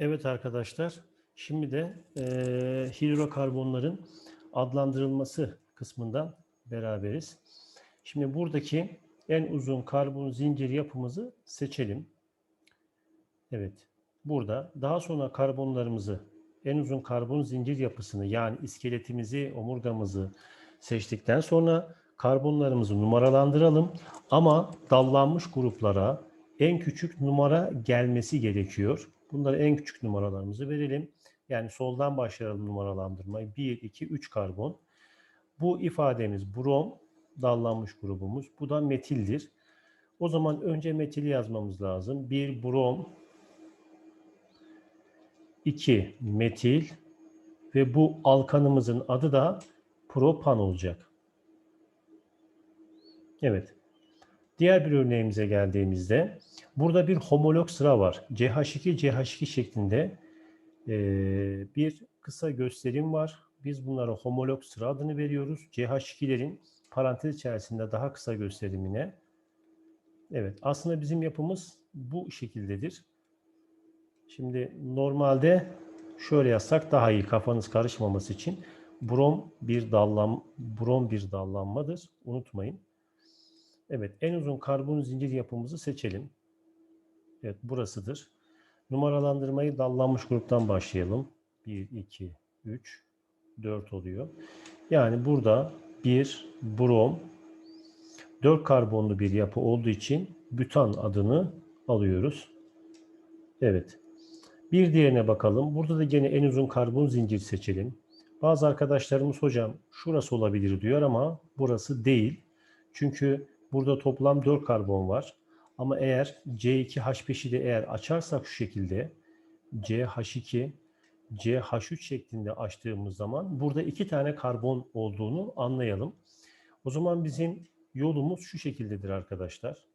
Evet arkadaşlar, şimdi de eee, hidrokarbonların adlandırılması kısmından beraberiz. Şimdi buradaki en uzun karbon zincir yapımızı seçelim. Evet, burada daha sonra karbonlarımızı, en uzun karbon zincir yapısını yani iskeletimizi, omurgamızı seçtikten sonra karbonlarımızı numaralandıralım. Ama dallanmış gruplara en küçük numara gelmesi gerekiyor. Bunlara en küçük numaralarımızı verelim. Yani soldan başlayalım numaralandırmayı. 1, 2, 3 karbon. Bu ifademiz brom, dallanmış grubumuz. Bu da metildir. O zaman önce metili yazmamız lazım. 1 brom, 2 metil ve bu alkanımızın adı da propan olacak. Evet. Diğer bir örneğimize geldiğimizde burada bir homolog sıra var. CH2 CH2 şeklinde eee, bir kısa gösterim var. Biz bunlara homolog sıra adını veriyoruz. CH2'lerin parantez içerisinde daha kısa gösterimine. Evet, aslında bizim yapımız bu şekildedir. Şimdi normalde şöyle yazsak daha iyi kafanız karışmaması için. Brom bir dallan brom bir dallanmadır. Unutmayın. Evet, en uzun karbon zincir yapımızı seçelim. Evet, burasıdır. Numaralandırmayı dallanmış gruptan başlayalım. 1, 2, 3, 4 oluyor. Yani burada bir brom 4 karbonlu bir yapı olduğu için bütan adını alıyoruz. Evet. Bir diğerine bakalım. Burada da gene en uzun karbon zincir seçelim. Bazı arkadaşlarımız hocam şurası olabilir diyor ama burası değil. Çünkü burada toplam 4 karbon var. Ama eğer C2H5'i de eğer açarsak şu şekilde CH2 CH3 şeklinde açtığımız zaman burada iki tane karbon olduğunu anlayalım. O zaman bizim yolumuz şu şekildedir arkadaşlar.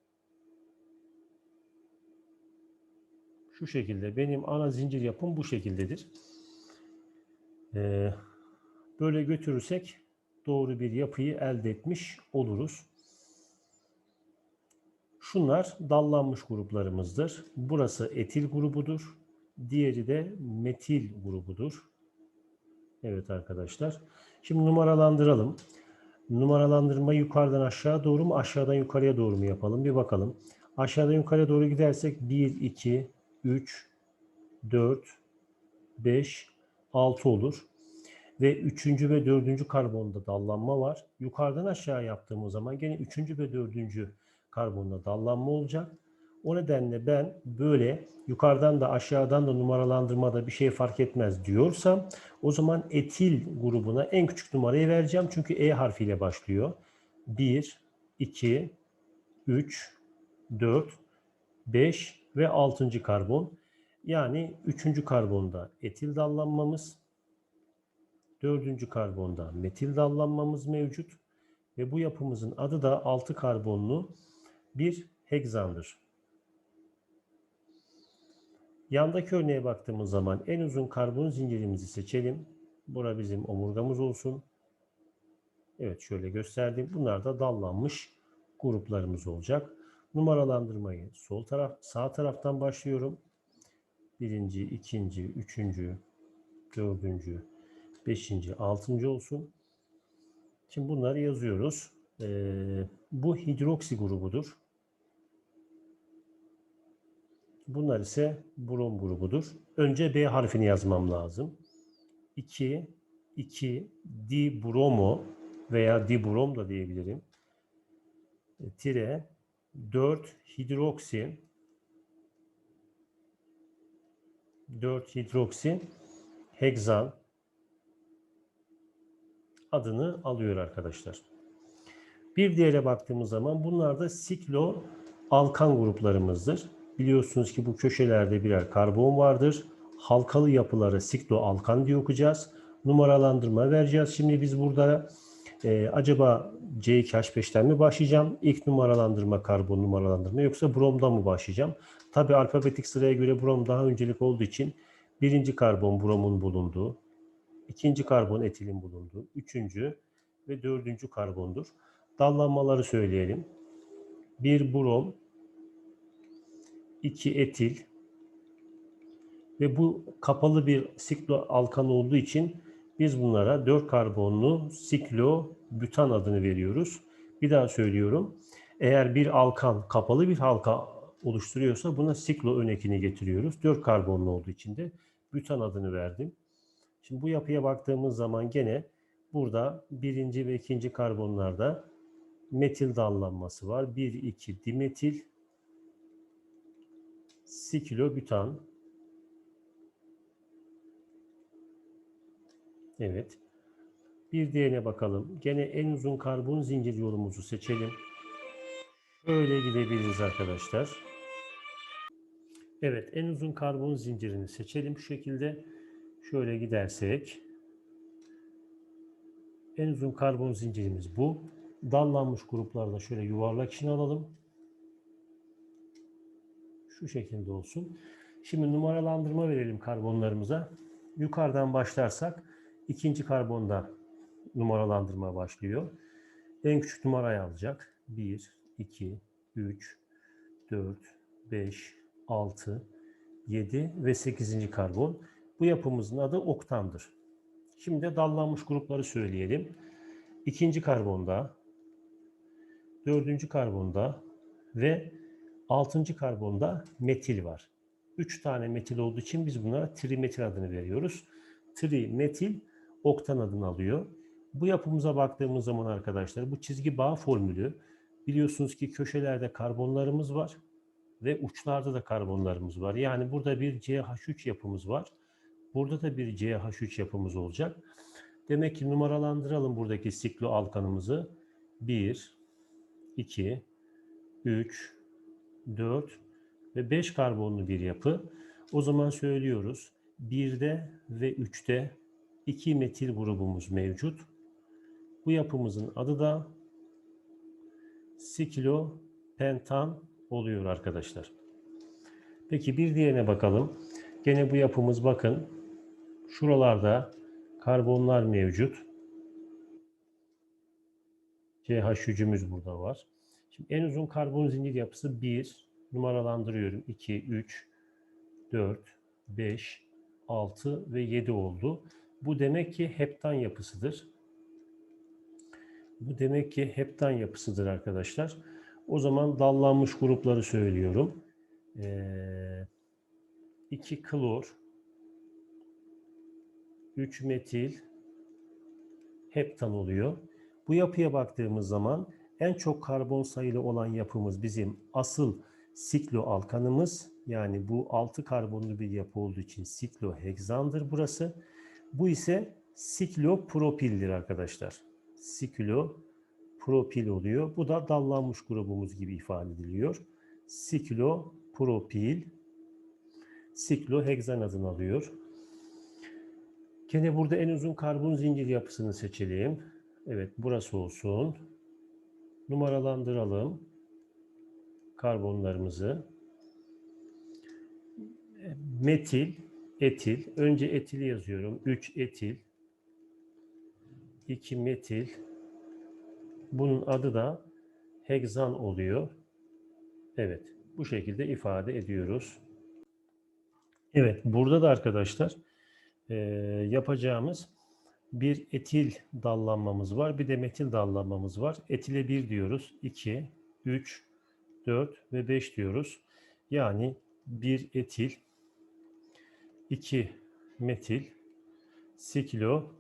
Şu şekilde. Benim ana zincir yapım bu şekildedir. Ee, böyle götürürsek doğru bir yapıyı elde etmiş oluruz. Şunlar dallanmış gruplarımızdır. Burası etil grubudur. Diğeri de metil grubudur. Evet arkadaşlar. Şimdi numaralandıralım. Numaralandırma yukarıdan aşağı doğru mu aşağıdan yukarıya doğru mu yapalım? Bir bakalım. Aşağıdan yukarıya doğru gidersek 1, 2, 3, 4, 5, 6 olur. Ve 3. ve 4. karbonda dallanma var. Yukarıdan aşağı yaptığımız zaman gene 3. ve 4. karbonda dallanma olacak. O nedenle ben böyle yukarıdan da aşağıdan da numaralandırmada bir şey fark etmez diyorsam o zaman etil grubuna en küçük numarayı vereceğim. Çünkü E harfiyle başlıyor. 1, 2, 3, 4, 5 ve 6. karbon. Yani 3. karbonda etil dallanmamız, 4. karbonda metil dallanmamız mevcut. Ve bu yapımızın adı da 6 karbonlu bir hegzandır. Yandaki örneğe baktığımız zaman en uzun karbon zincirimizi seçelim. Bura bizim omurgamız olsun. Evet şöyle gösterdim. Bunlar da dallanmış gruplarımız olacak. Numaralandırmayı sol taraf, sağ taraftan başlıyorum. Birinci, ikinci, üçüncü, dördüncü, beşinci, altıncı olsun. Şimdi bunları yazıyoruz. Ee, bu hidroksi grubudur. Bunlar ise brom grubudur. Önce B harfini yazmam lazım. 2, 2, dibromo veya dibrom da diyebilirim. E, Tire 4 hidroksi 4 hidroksi hegzan adını alıyor arkadaşlar. Bir diğere baktığımız zaman bunlar da siklo alkan gruplarımızdır. Biliyorsunuz ki bu köşelerde birer karbon vardır. Halkalı yapıları siklo alkan diye okuyacağız. Numaralandırma vereceğiz. Şimdi biz burada e, acaba C2H5'ten mi başlayacağım? İlk numaralandırma karbon numaralandırma yoksa bromdan mı başlayacağım? Tabi alfabetik sıraya göre brom daha öncelik olduğu için birinci karbon bromun bulunduğu, ikinci karbon etilin bulunduğu, üçüncü ve dördüncü karbondur. Dallanmaları söyleyelim. Bir brom, 2 etil, Ve bu kapalı bir siklo alkan olduğu için biz bunlara 4 karbonlu siklobutan adını veriyoruz. Bir daha söylüyorum. Eğer bir alkan kapalı bir halka oluşturuyorsa buna siklo örnekini getiriyoruz. 4 karbonlu olduğu için de butan adını verdim. Şimdi bu yapıya baktığımız zaman gene burada birinci ve ikinci karbonlarda metil dallanması var. 1, 2 dimetil, siklobutan. Evet. Bir diğerine bakalım. Gene en uzun karbon zincir yolumuzu seçelim. Şöyle gidebiliriz arkadaşlar. Evet, en uzun karbon zincirini seçelim şu şekilde. Şöyle gidersek. En uzun karbon zincirimiz bu. Dallanmış gruplarda şöyle yuvarlak içine alalım. Şu şekilde olsun. Şimdi numaralandırma verelim karbonlarımıza. Yukarıdan başlarsak ikinci karbonda numaralandırma başlıyor. En küçük numarayı alacak. 1, 2, 3, 4, 5, 6, 7 ve 8. karbon. Bu yapımızın adı oktandır. Şimdi de dallanmış grupları söyleyelim. İkinci karbonda, dördüncü karbonda ve altıncı karbonda metil var. Üç tane metil olduğu için biz bunlara trimetil adını veriyoruz. Trimetil oktan adını alıyor. Bu yapımıza baktığımız zaman arkadaşlar bu çizgi bağ formülü biliyorsunuz ki köşelerde karbonlarımız var ve uçlarda da karbonlarımız var. Yani burada bir CH3 yapımız var. Burada da bir CH3 yapımız olacak. Demek ki numaralandıralım buradaki siklo alkanımızı. 1, 2, 3, 4 ve 5 karbonlu bir yapı. O zaman söylüyoruz. 1'de ve 3'te 2 metil grubumuz mevcut. Bu yapımızın adı da siklopentan oluyor arkadaşlar. Peki bir diğerine bakalım. Gene bu yapımız bakın. Şuralarda karbonlar mevcut. CH3'ümüz burada var. Şimdi en uzun karbon zincir yapısı 1. Numaralandırıyorum. 2, 3, 4, 5, 6 ve 7 oldu. Bu demek ki heptan yapısıdır. Bu demek ki heptan yapısıdır arkadaşlar. O zaman dallanmış grupları söylüyorum. 2 klor, 3 metil, heptan oluyor. Bu yapıya baktığımız zaman en çok karbon sayılı olan yapımız bizim asıl sikloalkanımız. Yani bu 6 karbonlu bir yapı olduğu için sikloheksandır burası. Bu ise siklopropildir arkadaşlar. Siklopropil oluyor. Bu da dallanmış grubumuz gibi ifade ediliyor. Siklopropil sikloheksan adını alıyor. Gene burada en uzun karbon zincir yapısını seçelim. Evet burası olsun. Numaralandıralım karbonlarımızı. Metil, etil. Önce etili yazıyorum. 3 etil. 2 metil. Bunun adı da hegzan oluyor. Evet, bu şekilde ifade ediyoruz. Evet, burada da arkadaşlar yapacağımız bir etil dallanmamız var. Bir de metil dallanmamız var. Etile 1 diyoruz. 2, 3, 4 ve 5 diyoruz. Yani 1 etil, 2 metil, siklo,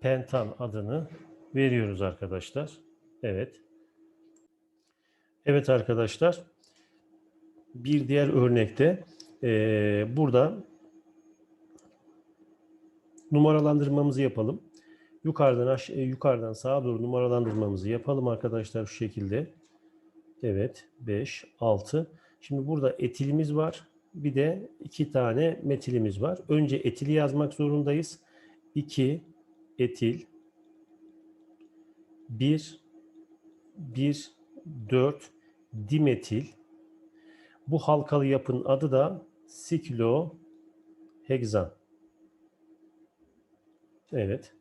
pentan adını veriyoruz arkadaşlar. Evet. Evet arkadaşlar. Bir diğer örnekte e, burada numaralandırmamızı yapalım. Yukarıdan aşağı, yukarıdan sağa doğru numaralandırmamızı yapalım arkadaşlar şu şekilde. Evet, 5, 6. Şimdi burada etilimiz var. Bir de iki tane metilimiz var. Önce etili yazmak zorundayız. 2 etil 1 1 4 dimetil. Bu halkalı yapının adı da sikloheksan. Evet.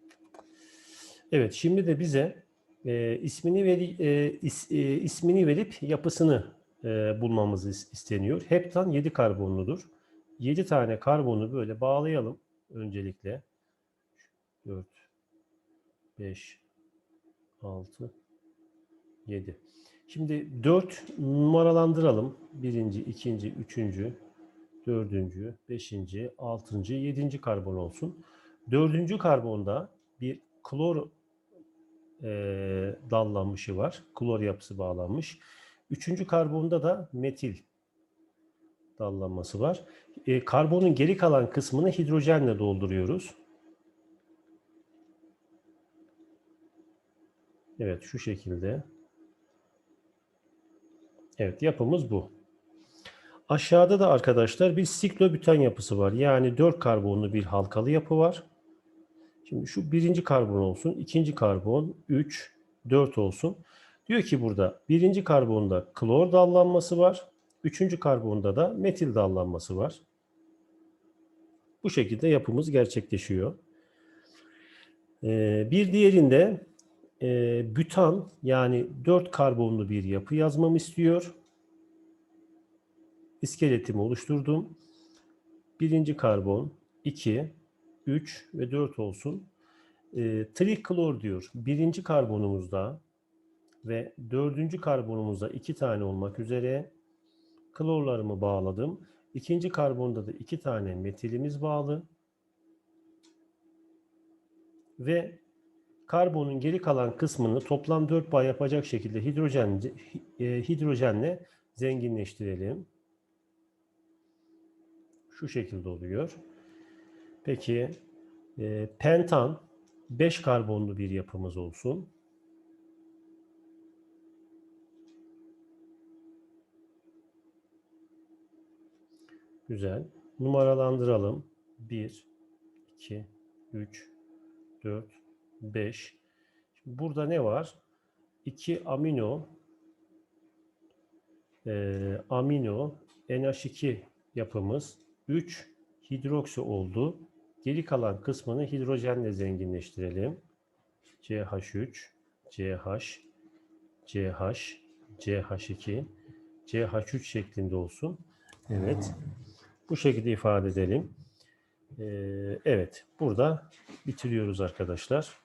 Evet, şimdi de bize e, ismini veri, e, is, e, ismini verip yapısını e, bulmamız isteniyor. Heptan 7 karbonludur. 7 tane karbonu böyle bağlayalım öncelikle. 4, 5, 6, 7. Şimdi 4 numaralandıralım. Birinci, ikinci, üçüncü, dördüncü, beşinci, altıncı, yedinci karbon olsun. Dördüncü karbonda bir klor eee dallanmışı var. Klor yapısı bağlanmış. Üçüncü karbonda da metil dallanması var. E, karbonun geri kalan kısmını hidrojenle dolduruyoruz. Evet şu şekilde. Evet yapımız bu. Aşağıda da arkadaşlar bir siklobüten yapısı var. Yani 4 karbonlu bir halkalı yapı var. Şimdi şu birinci karbon olsun, ikinci karbon, 3, 4 olsun. Diyor ki burada birinci karbonda klor dallanması var. Üçüncü karbonda da metil dallanması var. Bu şekilde yapımız gerçekleşiyor. Ee, bir diğerinde e, bütan yani 4 karbonlu bir yapı yazmamı istiyor. İskeletimi oluşturdum. Birinci karbon, 2, 3 ve 4 olsun. E, triklor diyor. Birinci karbonumuzda ve dördüncü karbonumuzda iki tane olmak üzere klorlarımı bağladım. İkinci karbonda da iki tane metilimiz bağlı. Ve karbonun geri kalan kısmını toplam 4 bağ yapacak şekilde hidrojen e, hidrojenle zenginleştirelim. Şu şekilde oluyor. Peki e, pentan 5 karbonlu bir yapımız olsun. Güzel. Numaralandıralım. 1, 2, 3, 4, 5. Şimdi burada ne var? 2 amino e, amino NH2 yapımız 3 hidroksi oldu. Geri kalan kısmını hidrojenle zenginleştirelim. CH3, CH, CH, CH2, CH3 şeklinde olsun. Evet. Bu şekilde ifade edelim. Ee, evet. Burada bitiriyoruz arkadaşlar.